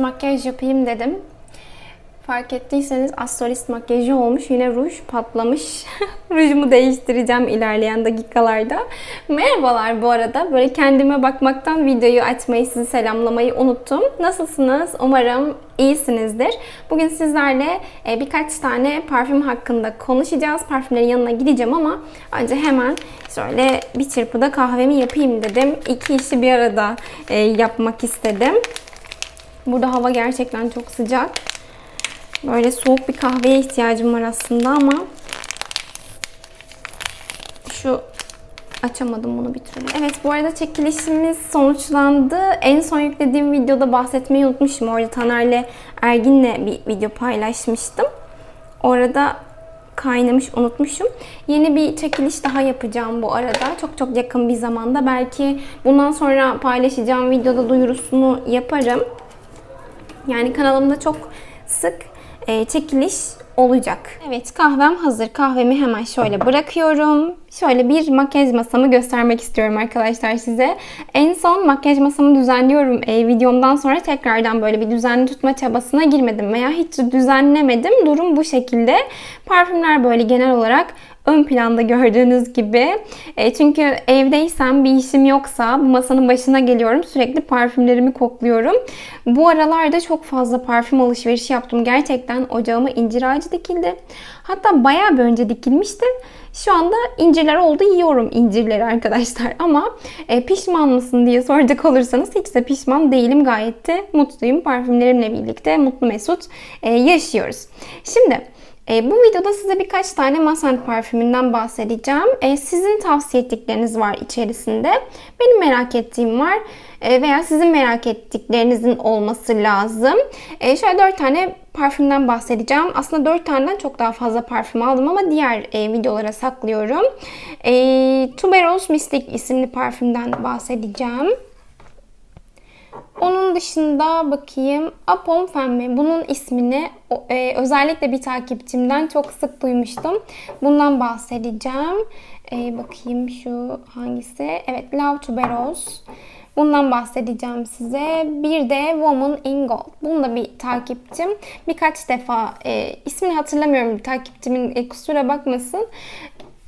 makyaj yapayım dedim. Fark ettiyseniz astrolist makyajı olmuş. Yine ruj patlamış. Rujumu değiştireceğim ilerleyen dakikalarda. Merhabalar bu arada. Böyle kendime bakmaktan videoyu açmayı, sizi selamlamayı unuttum. Nasılsınız? Umarım iyisinizdir. Bugün sizlerle e, birkaç tane parfüm hakkında konuşacağız. Parfümlerin yanına gideceğim ama önce hemen şöyle bir çırpıda kahvemi yapayım dedim. İki işi bir arada e, yapmak istedim. Burada hava gerçekten çok sıcak. Böyle soğuk bir kahveye ihtiyacım var aslında ama şu açamadım bunu bir türlü. Evet bu arada çekilişimiz sonuçlandı. En son yüklediğim videoda bahsetmeyi unutmuşum. Orada Taner'le Ergin'le bir video paylaşmıştım. Orada kaynamış unutmuşum. Yeni bir çekiliş daha yapacağım bu arada. Çok çok yakın bir zamanda. Belki bundan sonra paylaşacağım videoda duyurusunu yaparım. Yani kanalımda çok sık e, çekiliş olacak. Evet kahvem hazır. Kahvemi hemen şöyle bırakıyorum. Şöyle bir makyaj masamı göstermek istiyorum arkadaşlar size. En son makyaj masamı düzenliyorum e, videomdan sonra tekrardan böyle bir düzenli tutma çabasına girmedim veya hiç düzenlemedim. Durum bu şekilde. Parfümler böyle genel olarak ön planda gördüğünüz gibi. E, çünkü evdeysem bir işim yoksa bu masanın başına geliyorum. Sürekli parfümlerimi kokluyorum. Bu aralarda çok fazla parfüm alışverişi yaptım. Gerçekten ocağıma incir ağacı dikildi. Hatta bayağı bir önce dikilmişti. Şu anda incirler oldu yiyorum incirleri arkadaşlar ama e, pişman mısın diye soracak olursanız hiç de pişman değilim gayet de mutluyum parfümlerimle birlikte mutlu mesut e, yaşıyoruz. Şimdi e, bu videoda size birkaç tane Masent parfümünden bahsedeceğim. E, sizin tavsiye ettikleriniz var içerisinde. Benim merak ettiğim var e, veya sizin merak ettiklerinizin olması lazım. E, şöyle 4 tane parfümden bahsedeceğim. Aslında 4 taneden çok daha fazla parfüm aldım ama diğer e, videolara saklıyorum. E, Tuberose Mystic isimli parfümden bahsedeceğim. Onun dışında bakayım Apom Femme. Bunun ismini e, özellikle bir takipçimden çok sık duymuştum. Bundan bahsedeceğim. E, bakayım şu hangisi? Evet Love Tuberose. Bundan bahsedeceğim size. Bir de Woman in Gold. Bunu da bir takipçim. Birkaç defa e, ismini hatırlamıyorum takipçimin e, kusura bakmasın.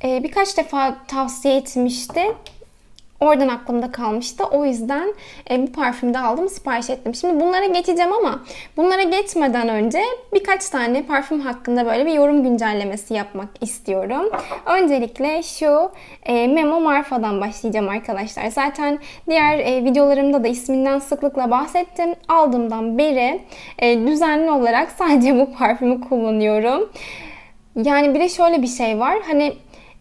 E, birkaç defa tavsiye etmişti. Oradan aklımda kalmıştı. O yüzden e, bu parfümü de aldım, sipariş ettim. Şimdi bunlara geçeceğim ama bunlara geçmeden önce birkaç tane parfüm hakkında böyle bir yorum güncellemesi yapmak istiyorum. Öncelikle şu e, Memo Marfa'dan başlayacağım arkadaşlar. Zaten diğer e, videolarımda da isminden sıklıkla bahsettim. Aldığımdan beri e, düzenli olarak sadece bu parfümü kullanıyorum. Yani bir de şöyle bir şey var. Hani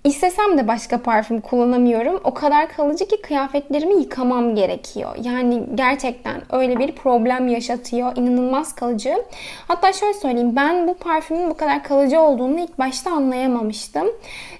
İstesem de başka parfüm kullanamıyorum. O kadar kalıcı ki kıyafetlerimi yıkamam gerekiyor. Yani gerçekten öyle bir problem yaşatıyor. İnanılmaz kalıcı. Hatta şöyle söyleyeyim. Ben bu parfümün bu kadar kalıcı olduğunu ilk başta anlayamamıştım.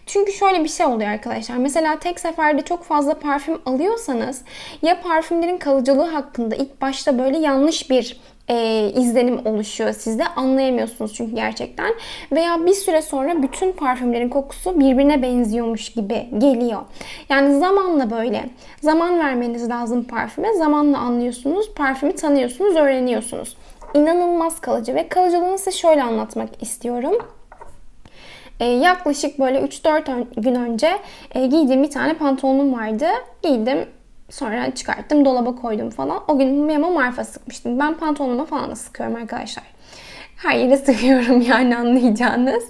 Çünkü şöyle bir şey oluyor arkadaşlar. Mesela tek seferde çok fazla parfüm alıyorsanız ya parfümlerin kalıcılığı hakkında ilk başta böyle yanlış bir e, izlenim oluşuyor sizde. Anlayamıyorsunuz çünkü gerçekten. Veya bir süre sonra bütün parfümlerin kokusu birbirine benziyormuş gibi geliyor. Yani zamanla böyle zaman vermeniz lazım parfüme. Zamanla anlıyorsunuz, parfümü tanıyorsunuz, öğreniyorsunuz. İnanılmaz kalıcı ve kalıcılığını size şöyle anlatmak istiyorum. Ee, yaklaşık böyle 3-4 gün önce e, giydiğim bir tane pantolonum vardı. Giydim Sonra çıkarttım dolaba koydum falan. O gün Memo Marfa sıkmıştım. Ben pantolonuma falan da sıkıyorum arkadaşlar. Her yere sıkıyorum yani anlayacağınız.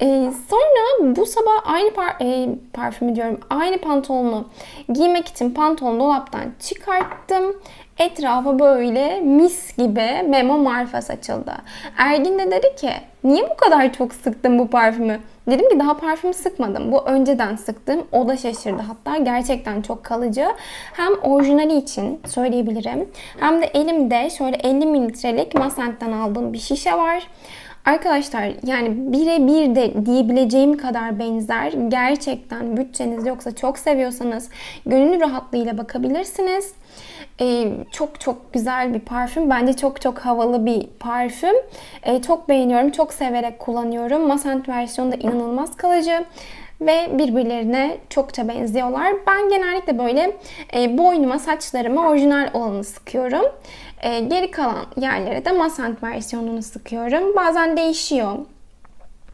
Ee, sonra bu sabah aynı par e, parfümü diyorum. Aynı pantolonu giymek için pantolonu dolaptan çıkarttım. Etrafa böyle mis gibi Memo Marfa saçıldı. Ergin de dedi ki niye bu kadar çok sıktın bu parfümü? Dedim ki daha parfüm sıkmadım. Bu önceden sıktım. O da şaşırdı. Hatta gerçekten çok kalıcı. Hem orijinali için söyleyebilirim. Hem de elimde şöyle 50 mililitrelik Masent'ten aldığım bir şişe var. Arkadaşlar yani birebir de diyebileceğim kadar benzer. Gerçekten bütçeniz yoksa çok seviyorsanız gönül rahatlığıyla bakabilirsiniz. Ee, çok çok güzel bir parfüm. Bence çok çok havalı bir parfüm. Ee, çok beğeniyorum. Çok severek kullanıyorum. Masent versiyonu da inanılmaz kalıcı. ve birbirlerine çokça benziyorlar. Ben genellikle böyle e, boynuma, saçlarıma orijinal olanı sıkıyorum. E, geri kalan yerlere de Masant versiyonunu sıkıyorum. Bazen değişiyor.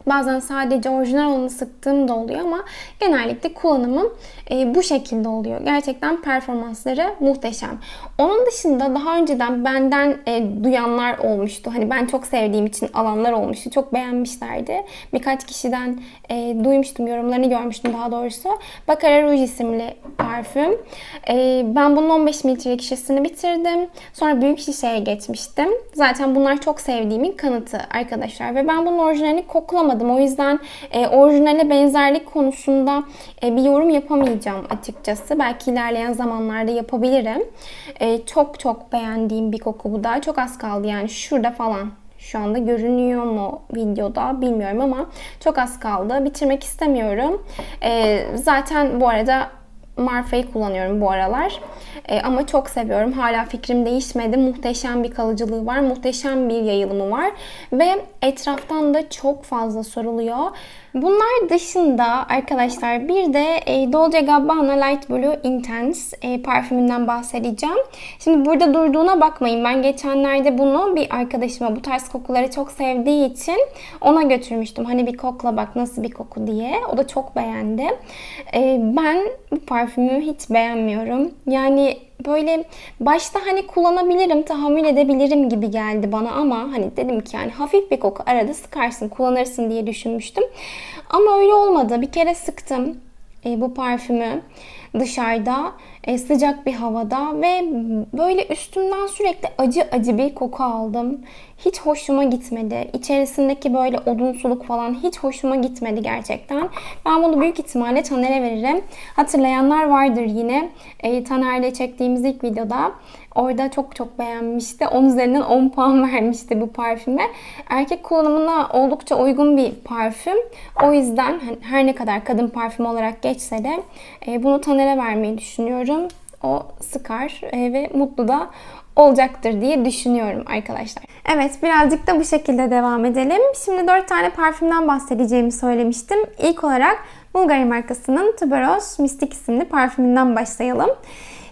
Bazen sadece orijinal olanı sıktığım da oluyor ama genellikle kullanımım e, bu şekilde oluyor. Gerçekten performansları muhteşem. Onun dışında daha önceden benden e, duyanlar olmuştu. Hani ben çok sevdiğim için alanlar olmuştu. Çok beğenmişlerdi. Birkaç kişiden e, duymuştum, yorumlarını görmüştüm daha doğrusu. Baccarat Rouge isimli parfüm. E, ben bunun 15 mililitrelik şişesini bitirdim. Sonra büyük şişeye geçmiştim. Zaten bunlar çok sevdiğimin kanıtı arkadaşlar. Ve ben bunun orijinalini koklamadım. O yüzden e, orijinale benzerlik konusunda e, bir yorum yapamayacağım açıkçası. Belki ilerleyen zamanlarda yapabilirim. E, çok çok beğendiğim bir koku bu da. Çok az kaldı yani şurada falan şu anda görünüyor mu videoda bilmiyorum ama çok az kaldı. Bitirmek istemiyorum. Ee, zaten bu arada Marfa'yı kullanıyorum bu aralar. Ee, ama çok seviyorum. Hala fikrim değişmedi. Muhteşem bir kalıcılığı var. Muhteşem bir yayılımı var. Ve etraftan da çok fazla soruluyor. Bunlar dışında arkadaşlar bir de e, Dolce Gabbana Light Blue Intense e, parfümünden bahsedeceğim. Şimdi burada durduğuna bakmayın. Ben geçenlerde bunu bir arkadaşıma bu tarz kokuları çok sevdiği için ona götürmüştüm. Hani bir kokla bak nasıl bir koku diye. O da çok beğendi. E, ben bu parfümü hiç beğenmiyorum. Yani böyle başta hani kullanabilirim, tahammül edebilirim gibi geldi bana ama hani dedim ki yani hafif bir koku arada sıkarsın, kullanırsın diye düşünmüştüm. Ama öyle olmadı. Bir kere sıktım e, bu parfümü dışarıda e, sıcak bir havada ve böyle üstümden sürekli acı acı bir koku aldım. Hiç hoşuma gitmedi. İçerisindeki böyle odunsuluk falan hiç hoşuma gitmedi gerçekten. Ben bunu büyük ihtimalle Taner'e veririm. Hatırlayanlar vardır yine. E, Taner'le çektiğimiz ilk videoda Orada çok çok beğenmişti. 10 üzerinden 10 puan vermişti bu parfüme. Erkek kullanımına oldukça uygun bir parfüm. O yüzden hani her ne kadar kadın parfüm olarak geçse de e, bunu Taner'e vermeyi düşünüyorum. O sıkar e, ve mutlu da olacaktır diye düşünüyorum arkadaşlar. Evet birazcık da bu şekilde devam edelim. Şimdi 4 tane parfümden bahsedeceğimi söylemiştim. İlk olarak Bulgari markasının Tuberos Mystic isimli parfümünden başlayalım.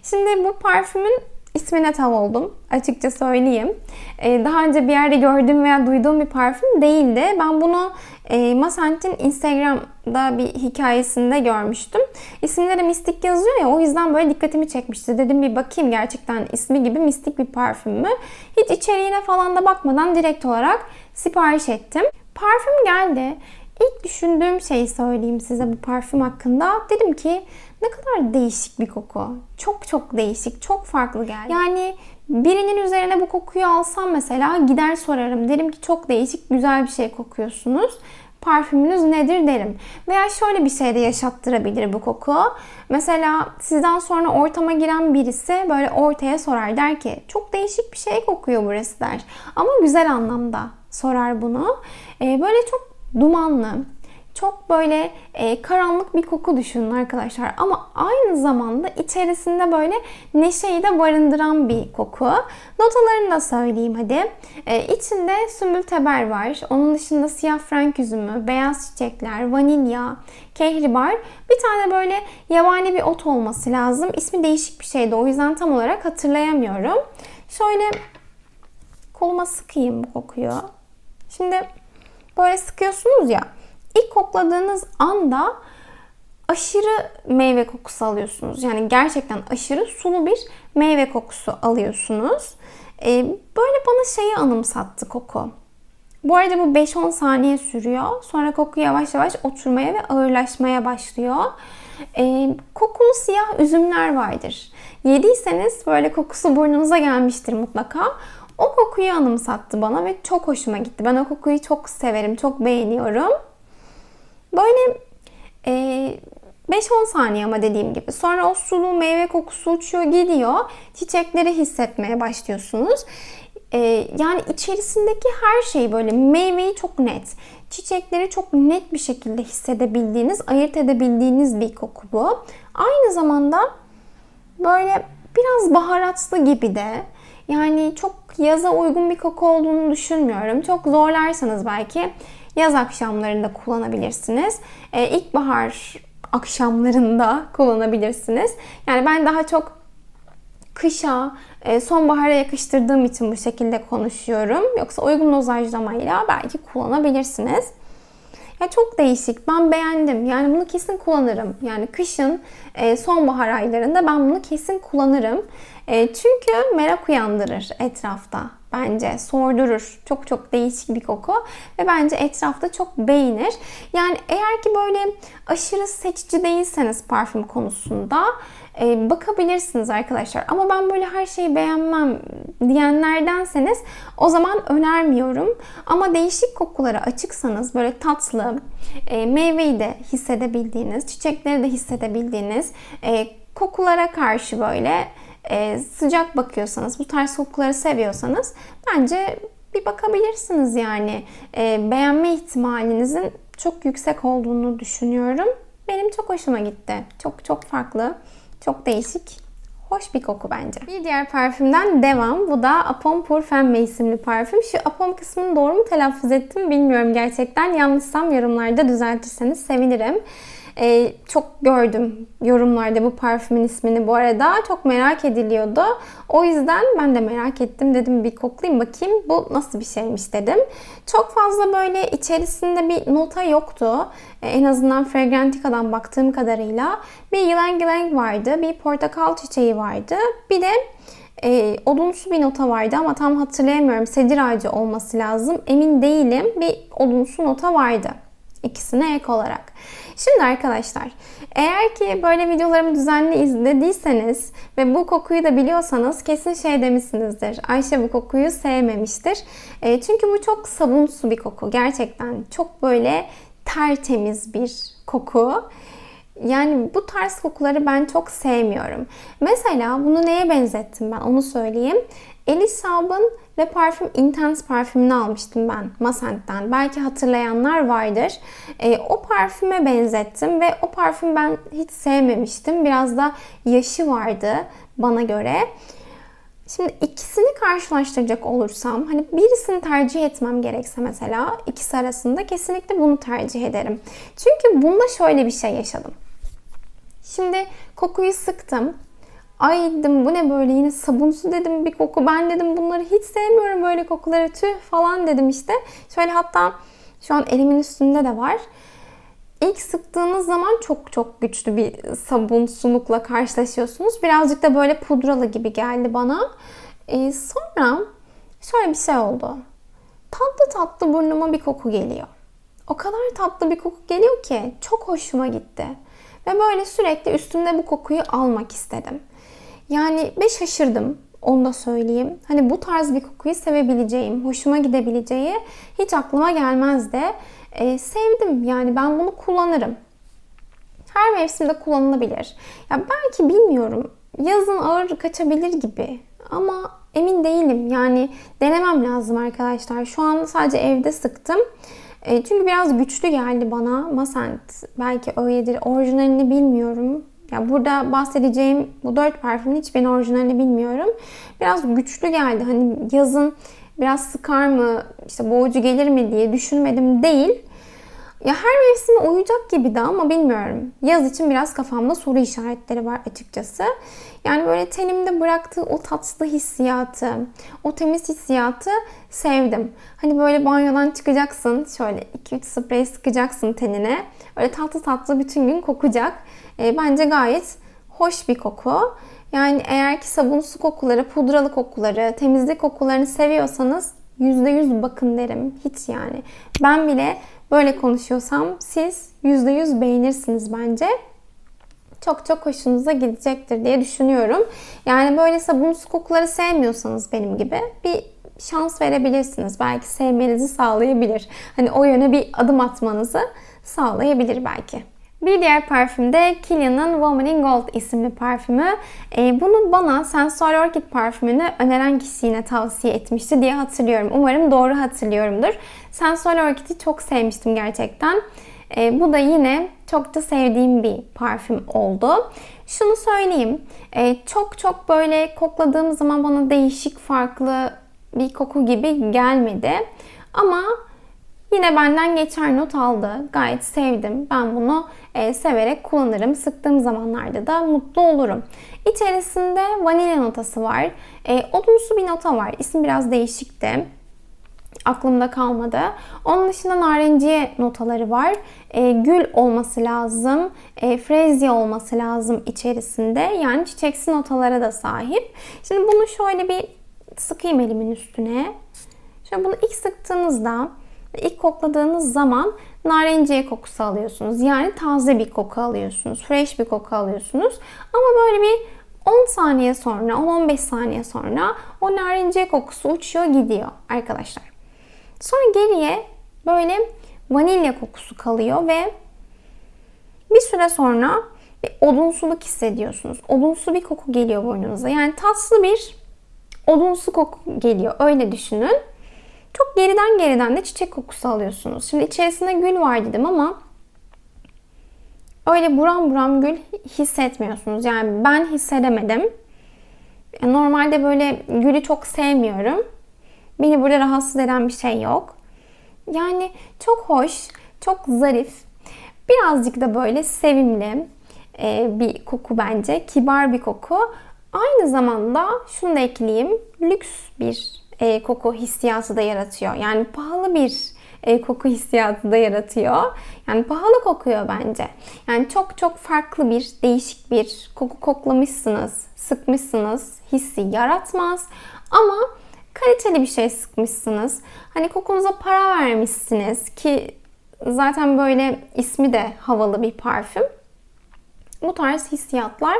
Şimdi bu parfümün ismine tav oldum. Açıkça söyleyeyim. Ee, daha önce bir yerde gördüğüm veya duyduğum bir parfüm değildi. Ben bunu e, Masant'in Instagram'da bir hikayesinde görmüştüm. İsimleri mistik yazıyor ya o yüzden böyle dikkatimi çekmişti. Dedim bir bakayım gerçekten ismi gibi mistik bir parfüm mü? Hiç içeriğine falan da bakmadan direkt olarak sipariş ettim. Parfüm geldi. İlk düşündüğüm şeyi söyleyeyim size bu parfüm hakkında. Dedim ki ne kadar değişik bir koku. Çok çok değişik, çok farklı geldi. Yani birinin üzerine bu kokuyu alsam mesela gider sorarım. Derim ki çok değişik, güzel bir şey kokuyorsunuz. Parfümünüz nedir derim. Veya şöyle bir şey de yaşattırabilir bu koku. Mesela sizden sonra ortama giren birisi böyle ortaya sorar der ki çok değişik bir şey kokuyor burası der. Ama güzel anlamda sorar bunu. Ee, böyle çok dumanlı, çok böyle e, karanlık bir koku düşünün arkadaşlar. Ama aynı zamanda içerisinde böyle neşeyi de barındıran bir koku. Notalarını da söyleyeyim hadi. E, içinde sümbül teber var. Onun dışında siyah frank üzümü, beyaz çiçekler, vanilya, kehribar. Bir tane böyle yabani bir ot olması lazım. İsmi değişik bir şeydi. O yüzden tam olarak hatırlayamıyorum. Şöyle koluma sıkayım bu kokuyu. Şimdi böyle sıkıyorsunuz ya. İlk kokladığınız anda aşırı meyve kokusu alıyorsunuz. Yani gerçekten aşırı sulu bir meyve kokusu alıyorsunuz. Ee, böyle bana şeyi anımsattı koku. Bu arada bu 5-10 saniye sürüyor. Sonra koku yavaş yavaş oturmaya ve ağırlaşmaya başlıyor. Ee, kokulu siyah üzümler vardır. Yediyseniz böyle kokusu burnunuza gelmiştir mutlaka. O kokuyu anımsattı bana ve çok hoşuma gitti. Ben o kokuyu çok severim, çok beğeniyorum. Böyle e, 5-10 saniye ama dediğim gibi. Sonra o sulu meyve kokusu uçuyor gidiyor. Çiçekleri hissetmeye başlıyorsunuz. E, yani içerisindeki her şey böyle meyveyi çok net. Çiçekleri çok net bir şekilde hissedebildiğiniz, ayırt edebildiğiniz bir koku bu. Aynı zamanda böyle biraz baharatlı gibi de yani çok yaza uygun bir koku olduğunu düşünmüyorum. Çok zorlarsanız belki yaz akşamlarında kullanabilirsiniz. E, ilkbahar akşamlarında kullanabilirsiniz. Yani ben daha çok kışa, e, sonbahara yakıştırdığım için bu şekilde konuşuyorum. Yoksa uygun dozajlamayla belki kullanabilirsiniz. Ya çok değişik. Ben beğendim. Yani bunu kesin kullanırım. Yani kışın, e, sonbahar aylarında ben bunu kesin kullanırım. E, çünkü merak uyandırır etrafta bence. Sordurur. Çok çok değişik bir koku ve bence etrafta çok beğenir. Yani eğer ki böyle aşırı seçici değilseniz parfüm konusunda e, bakabilirsiniz arkadaşlar. Ama ben böyle her şeyi beğenmem diyenlerdenseniz o zaman önermiyorum. Ama değişik kokulara açıksanız böyle tatlı, e, meyveyi de hissedebildiğiniz, çiçekleri de hissedebildiğiniz e, kokulara karşı böyle e, sıcak bakıyorsanız, bu tarz kokuları seviyorsanız bence bir bakabilirsiniz yani. E, beğenme ihtimalinizin çok yüksek olduğunu düşünüyorum. Benim çok hoşuma gitti. Çok çok farklı, çok değişik. Hoş bir koku bence. Bir diğer parfümden devam. Bu da Apom Pour Femme isimli parfüm. Şu Apom kısmını doğru mu telaffuz ettim bilmiyorum gerçekten. Yanlışsam yorumlarda düzeltirseniz sevinirim. Ee, çok gördüm yorumlarda bu parfümün ismini bu arada. Çok merak ediliyordu. O yüzden ben de merak ettim. Dedim bir koklayayım bakayım bu nasıl bir şeymiş dedim. Çok fazla böyle içerisinde bir nota yoktu. Ee, en azından Fragrantica'dan baktığım kadarıyla. Bir ylang ylang vardı. Bir portakal çiçeği vardı. Bir de e, odunsu bir nota vardı ama tam hatırlayamıyorum. Sedir ağacı olması lazım. Emin değilim. Bir odunsu nota vardı. İkisine ek olarak. Şimdi arkadaşlar eğer ki böyle videolarımı düzenli izlediyseniz ve bu kokuyu da biliyorsanız kesin şey demişsinizdir. Ayşe bu kokuyu sevmemiştir. E, çünkü bu çok sabunsu bir koku. Gerçekten çok böyle tertemiz bir koku. Yani bu tarz kokuları ben çok sevmiyorum. Mesela bunu neye benzettim ben onu söyleyeyim. Elisab'ın Le Parfüm Intense parfümünü almıştım ben Masent'ten. Belki hatırlayanlar vardır. E, o parfüme benzettim ve o parfüm ben hiç sevmemiştim. Biraz da yaşı vardı bana göre. Şimdi ikisini karşılaştıracak olursam hani birisini tercih etmem gerekse mesela ikisi arasında kesinlikle bunu tercih ederim. Çünkü bunda şöyle bir şey yaşadım. Şimdi kokuyu sıktım. Ay dedim bu ne böyle yine sabunsu dedim bir koku. Ben dedim bunları hiç sevmiyorum böyle kokuları tüh falan dedim işte. Şöyle hatta şu an elimin üstünde de var. İlk sıktığınız zaman çok çok güçlü bir sabunsulukla karşılaşıyorsunuz. Birazcık da böyle pudralı gibi geldi bana. Ee, sonra şöyle bir şey oldu. Tatlı tatlı burnuma bir koku geliyor. O kadar tatlı bir koku geliyor ki çok hoşuma gitti. Ve böyle sürekli üstümde bu kokuyu almak istedim. Yani ve şaşırdım. Onu da söyleyeyim. Hani bu tarz bir kokuyu sevebileceğim, hoşuma gidebileceği hiç aklıma gelmezdi. Ee, sevdim. Yani ben bunu kullanırım. Her mevsimde kullanılabilir. Ya belki bilmiyorum. Yazın ağır kaçabilir gibi. Ama emin değilim. Yani denemem lazım arkadaşlar. Şu an sadece evde sıktım. E, çünkü biraz güçlü geldi bana. Masent belki öyledir. Orijinalini bilmiyorum. Yani burada bahsedeceğim bu dört parfümün hiçbirinin orijinalini bilmiyorum. Biraz güçlü geldi. Hani yazın biraz sıkar mı, işte boğucu gelir mi diye düşünmedim değil. Ya her mevsime uyacak gibi de ama bilmiyorum. Yaz için biraz kafamda soru işaretleri var açıkçası. Yani böyle tenimde bıraktığı o tatlı hissiyatı, o temiz hissiyatı sevdim. Hani böyle banyodan çıkacaksın, şöyle 2-3 sprey sıkacaksın tenine. Öyle tatlı tatlı bütün gün kokacak. E, bence gayet hoş bir koku. Yani eğer ki sabunsu kokuları, pudralı kokuları, temizlik kokularını seviyorsanız %100 bakın derim. Hiç yani. Ben bile böyle konuşuyorsam siz %100 beğenirsiniz bence. Çok çok hoşunuza gidecektir diye düşünüyorum. Yani böyle sabunsu kokuları sevmiyorsanız benim gibi bir şans verebilirsiniz. Belki sevmenizi sağlayabilir. Hani o yöne bir adım atmanızı sağlayabilir belki. Bir diğer parfüm de Kilian'ın Woman in Gold isimli parfümü. E, bunu bana Sensual Orchid parfümünü öneren kişi yine tavsiye etmişti diye hatırlıyorum. Umarım doğru hatırlıyorumdur. Sensual Orchid'i çok sevmiştim gerçekten. E, bu da yine çok da sevdiğim bir parfüm oldu. Şunu söyleyeyim. E, çok çok böyle kokladığım zaman bana değişik farklı bir koku gibi gelmedi. Ama Yine benden geçer not aldı. Gayet sevdim. Ben bunu e, severek kullanırım. Sıktığım zamanlarda da mutlu olurum. İçerisinde vanilya notası var. E, odunsu bir nota var. İsim biraz değişikti aklımda kalmadı. Onun dışında narenciye notaları var. E, gül olması lazım. E, frezya olması lazım içerisinde. Yani çiçeksi notalara da sahip. Şimdi bunu şöyle bir sıkayım elimin üstüne. Şöyle bunu ilk sıktığınızda, ilk kokladığınız zaman narenciye kokusu alıyorsunuz. Yani taze bir koku alıyorsunuz. Fresh bir koku alıyorsunuz. Ama böyle bir 10 saniye sonra, 10-15 saniye sonra o narenciye kokusu uçuyor gidiyor arkadaşlar. Sonra geriye böyle vanilya kokusu kalıyor ve bir süre sonra bir odunsuluk hissediyorsunuz. Odunsu bir koku geliyor boynunuza. Yani tatlı bir odunsu koku geliyor. Öyle düşünün. Çok geriden geriden de çiçek kokusu alıyorsunuz. Şimdi içerisinde gül var dedim ama öyle buram buram gül hissetmiyorsunuz. Yani ben hissedemedim. Normalde böyle gülü çok sevmiyorum. Beni burada rahatsız eden bir şey yok. Yani çok hoş, çok zarif, birazcık da böyle sevimli e, bir koku bence. Kibar bir koku. Aynı zamanda şunu da ekleyeyim. Lüks bir e, koku hissiyatı da yaratıyor. Yani pahalı bir e, koku hissiyatı da yaratıyor. Yani pahalı kokuyor bence. Yani çok çok farklı bir, değişik bir koku koklamışsınız, sıkmışsınız hissi yaratmaz. Ama kaliteli bir şey sıkmışsınız. Hani kokunuza para vermişsiniz ki zaten böyle ismi de havalı bir parfüm. Bu tarz hissiyatlar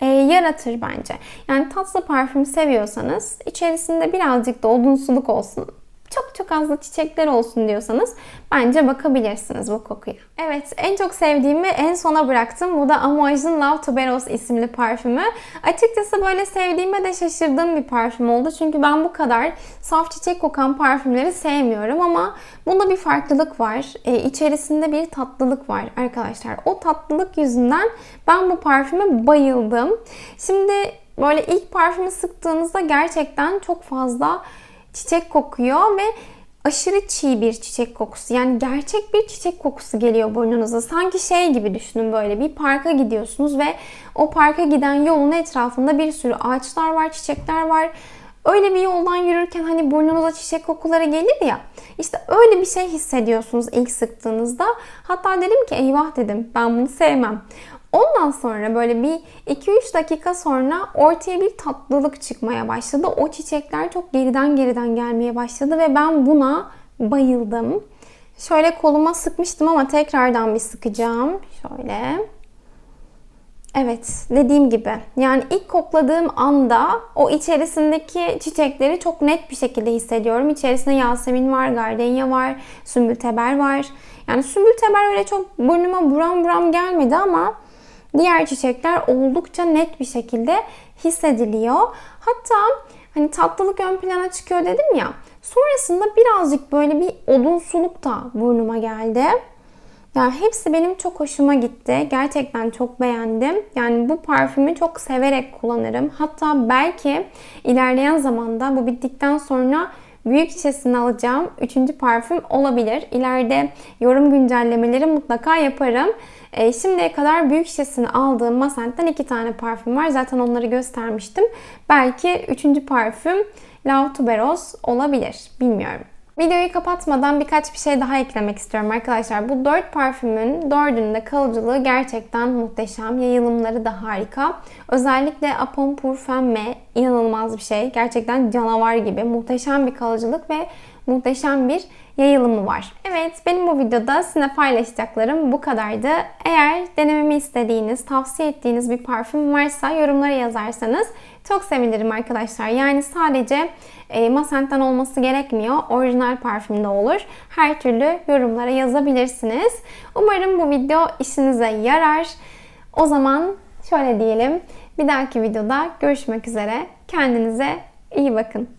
e, yaratır bence. Yani tatlı parfüm seviyorsanız içerisinde birazcık da odunsuluk olsun çok çok az da çiçekler olsun diyorsanız bence bakabilirsiniz bu kokuya. Evet en çok sevdiğimi en sona bıraktım. Bu da Amouage'ın Love Tuberose isimli parfümü. Açıkçası böyle sevdiğime de şaşırdığım bir parfüm oldu. Çünkü ben bu kadar saf çiçek kokan parfümleri sevmiyorum ama bunda bir farklılık var. E, içerisinde bir tatlılık var arkadaşlar. O tatlılık yüzünden ben bu parfüme bayıldım. Şimdi böyle ilk parfümü sıktığınızda gerçekten çok fazla çiçek kokuyor ve aşırı çiğ bir çiçek kokusu. Yani gerçek bir çiçek kokusu geliyor burnunuza. Sanki şey gibi düşünün böyle bir parka gidiyorsunuz ve o parka giden yolun etrafında bir sürü ağaçlar var, çiçekler var. Öyle bir yoldan yürürken hani burnunuza çiçek kokuları gelir ya. İşte öyle bir şey hissediyorsunuz ilk sıktığınızda. Hatta dedim ki eyvah dedim ben bunu sevmem. Ondan sonra böyle bir 2-3 dakika sonra ortaya bir tatlılık çıkmaya başladı. O çiçekler çok geriden geriden gelmeye başladı ve ben buna bayıldım. Şöyle koluma sıkmıştım ama tekrardan bir sıkacağım. Şöyle. Evet, dediğim gibi. Yani ilk kokladığım anda o içerisindeki çiçekleri çok net bir şekilde hissediyorum. İçerisinde yasemin var, gardenya var, sümbülteber var. Yani sümbülteber öyle çok burnuma buram buram gelmedi ama diğer çiçekler oldukça net bir şekilde hissediliyor. Hatta hani tatlılık ön plana çıkıyor dedim ya. Sonrasında birazcık böyle bir odunsuluk da burnuma geldi. Yani hepsi benim çok hoşuma gitti. Gerçekten çok beğendim. Yani bu parfümü çok severek kullanırım. Hatta belki ilerleyen zamanda bu bittikten sonra büyük şişesini alacağım. Üçüncü parfüm olabilir. İleride yorum güncellemeleri mutlaka yaparım. E, şimdiye kadar büyük şişesini aldığım Masent'ten iki tane parfüm var. Zaten onları göstermiştim. Belki üçüncü parfüm Love Tuberose olabilir. Bilmiyorum. Videoyu kapatmadan birkaç bir şey daha eklemek istiyorum arkadaşlar. Bu dört parfümün dördünde kalıcılığı gerçekten muhteşem. Yayılımları da harika. Özellikle Apon Parfum inanılmaz bir şey. Gerçekten canavar gibi. Muhteşem bir kalıcılık ve muhteşem bir yayılımı var. Evet benim bu videoda sizinle paylaşacaklarım bu kadardı. Eğer denememi istediğiniz, tavsiye ettiğiniz bir parfüm varsa yorumlara yazarsanız çok sevinirim arkadaşlar. Yani sadece e, Masent'ten olması gerekmiyor. Orijinal parfümde olur. Her türlü yorumlara yazabilirsiniz. Umarım bu video işinize yarar. O zaman şöyle diyelim. Bir dahaki videoda görüşmek üzere. Kendinize iyi bakın.